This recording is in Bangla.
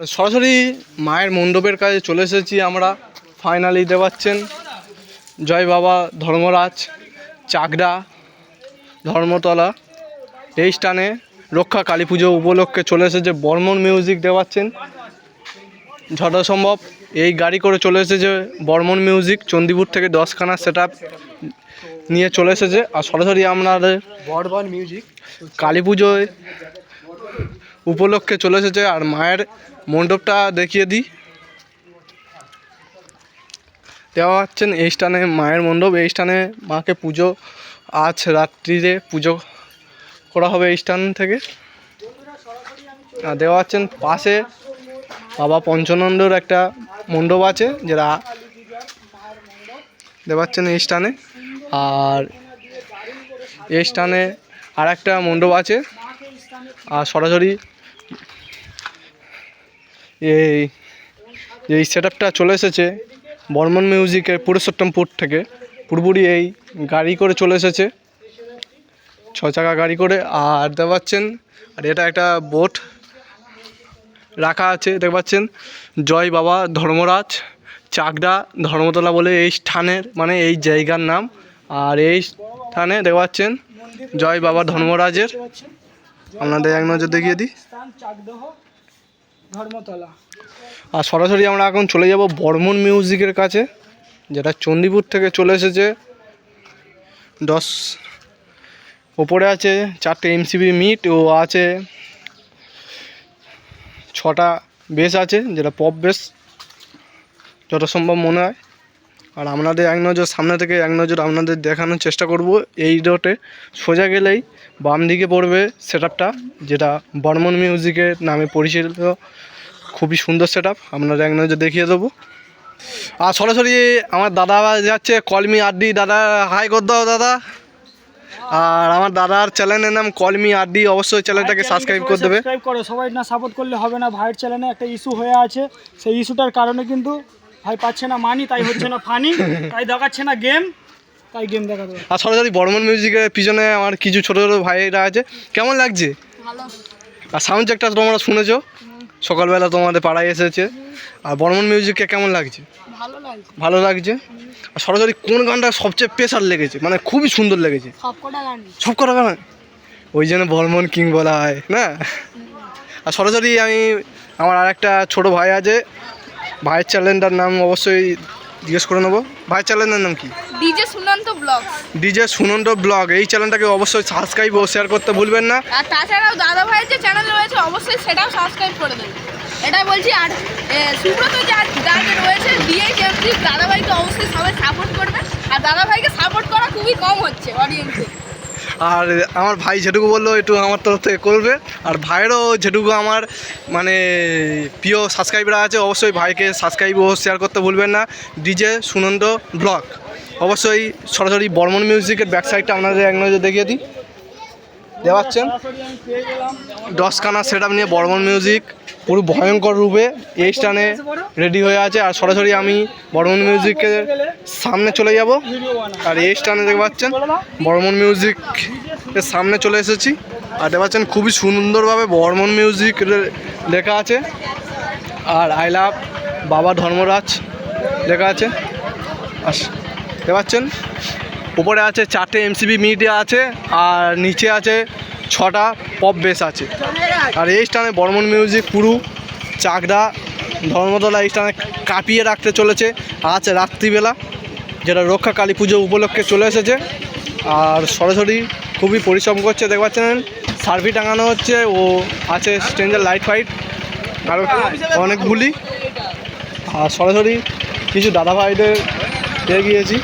সরাসরি মায়ের মণ্ডপের কাছে চলে এসেছি আমরা। ফাইনালি দিতে পাচ্ছেন। জয় বাবা ধর্মরাজ চাকডা ধর্মতলা এই স্থানে রক্ষা কালী পুজো উপলক্ষে চলে এসেছে বর্মন মিউজিক দেওয়াচ্ছেন যথাসম্ভব এই গাড়ি করে চলে এসেছে বর্মন মিউজিক চণ্ডীপুর থেকে দশখানা সেট নিয়ে চলে এসেছে। আর সরাসরি আমাদের বর্ধমান মিউজিক কালী পুজোয় উপলক্ষে চলে এসেছে। আর মায়ের মণ্ডপটা দেখিয়ে দিই। দেওয়া হচ্ছেন এই স্থানে মায়ের মণ্ডপ। এই স্থানে মাকে পুজো, আজ রাত্রিরে পুজো করা হবে এই স্থান থেকে। আর দেওয়া হচ্ছেন পাশে বাবা পঞ্চনন্দর একটা মণ্ডপ আছে, যেটা দেওয়াচ্ছেন এই স্থানে। আর এই স্থানে আর একটা মণ্ডপ আছে। আর সরাসরি এই এই সেট চলে এসেছে বর্মন মিউজিকের পুরুষোত্তমপুর থেকে। পুরোপুরি এই গাড়ি করে চলে এসেছে। ছ চাকা গাড়ি করে। আর দেখতে পাচ্ছেন, আর এটা একটা বোট রাখা আছে। দেখতে পাচ্ছেন, জয় বাবা ধর্মরাজ, চাকদা ধর্মতলা বলে এই স্থানের মানে এই জায়গার নাম। আর এই স্থানে দেখতে পাচ্ছেন, জয় বাবা ধর্মরাজের আপনাদের এক নজর দেখিয়ে দিই। ধর্মতলা। আর সরাসরি আমরা এখন চলে যাব বর্মন মিউজিকের কাছে যেটা চণ্ডীপুর থেকে চলে এসেছে। দশ ওপরে আছে চারটে এমসিবি মিট ও আছে ছটা বেস আছে যেটা পপ বেস যত সম্ভব মনে হয়। আর আপনাদের এক নজর সামনে থেকে এক নজর আপনাদের দেখানোর চেষ্টা করব। এই রোটে সোজা গেলেই বাম দিকে পড়বে সেট যেটা বর্মন মিউজিকের নামে পরিচিত। খুবই সুন্দর সেট আপ আপনাদের এক নজর দেখিয়ে দেবো। আর সরাসরি আমার দাদা যাচ্ছে কলমি আড্ডি দাদা হাই কর দাও দাদা। আর আমার দাদার চ্যানেলের নাম কলমি আড্ডি অবশ্যই চ্যানেলটাকে সাবস্ক্রাইব করে দেবে। সাবস্ক্রাইব করো সবাই না সাপোর্ট করলে হবে না ভাইয়ের চ্যানেলে একটা ইস্যু হয়ে আছে। সেই ইস্যুটার কারণে কিন্তু ভাই পাচ্ছে না মানি তাই হচ্ছে না ফানি তাই দেখাচ্ছে না গেম তাই গেম দেখাতে। আর সরাসরি বর্মন মিউজিকের পিছনে আমার কিছু ছোটো ছোটো ভাইরা আছে। কেমন লাগছে? আর সাউন্ড চেকটা তোমরা শুনেছো? সকালবেলা তোমাদের পাড়ায় এসেছে। আর বর্মন মিউজিককে কেমন লাগছে? ভালো লাগছে। ভালো লাগছে? আর সরাসরি কোন গানটা সবচেয়ে প্রেশার লেগেছে? মানে খুবই সুন্দর লেগেছে। সবকটা সব করা গান? ওই জন্য বর্মন কিং বলা হয় না? আর সরাসরি আমি আমার আর একটা ছোটো ভাই আছে ভাইয়ের চ্যানেলটার নাম অবশ্যই জিজ্ঞেস করে নেব। ভাইয়ের চ্যানেলের নাম কি? DJ Sunanta blog DJ Sunanda blog. এই চ্যানেলটাকে অবশ্যই সাবস্ক্রাইব ও শেয়ার করতে ভুলবেন না। আর তাছাড়াও দাদা ভাইয়ের যে চ্যানেল রয়েছে অবশ্যই সেটাও সাবস্ক্রাইব করে দেবেন। এটাই বলছি আর সুব্রত যা যা যে রয়েছে ডিএইচ এমসি দাদা ভাইকে অবশ্যই সবাই সাপোর্ট করবে আর দাদা ভাইকে সাপোর্ট করা খুবই কম হচ্ছে অডিয়েন্সে আর আমার ভাই যেটুকু বলল, একটু আমার তরফ থেকে করবে। আর ভাইয়েরও যেটুকু আমার মানে প্রিয় সাবস্ক্রাইবার আছে, অবশ্যই ভাইকে সাবস্ক্রাইব ও শেয়ার করতে ভুলবেন না। DJ Sunanda blog. অবশ্যই সরাসরি বর্মন মিউজিকের ব্যাক সাইডটা আপনাদের এক নজর দেখিয়ে দিই। পেয়ে গেলাম দশখানা সেট নিয়ে বর্মন মিউজিক পুরো ভয়ঙ্কর রূপে এই স্টানে রেডি হয়ে আছে। আর সরাসরি আমি বর্মন মিউজিকের সামনে চলে যাব। আর এই স্টানে দেখতে পাচ্ছেন, বর্মন মিউজিক এর সামনে চলে এসেছি। আর দেখতে পাচ্ছেন, খুবই সুন্দরভাবে বর্মন মিউজিক লেখা আছে। আর আই লাভ বাবা ধর্মরাজ লেখা আছে। আর দেখতে পাচ্ছেন উপরে আছে চারটে এমসিবি মিডিয়া আছে, আর নিচে আছে ছটা পপ বেস আছে। আর এই স্থানে বর্মন মিউজিক পুরু চাকদা, ধর্মতলা এই স্থানে কাঁপিয়ে রাখতে চলেছে আজ রাত্রিবেলা, যেটা রক্ষা কালী পুজো উপলক্ষে চলে এসেছে। আর সরাসরি খুবই পরিশ্রম করছে, দেখতে পাচ্ছেন? সার্ভি টাঙানো হচ্ছে, ও আছে স্ট্রেঞ্জার লাইট ফাইট আরও অনেকগুলি আর সরাসরি কিছু দাদা ভাইদের পেয়ে গিয়েছি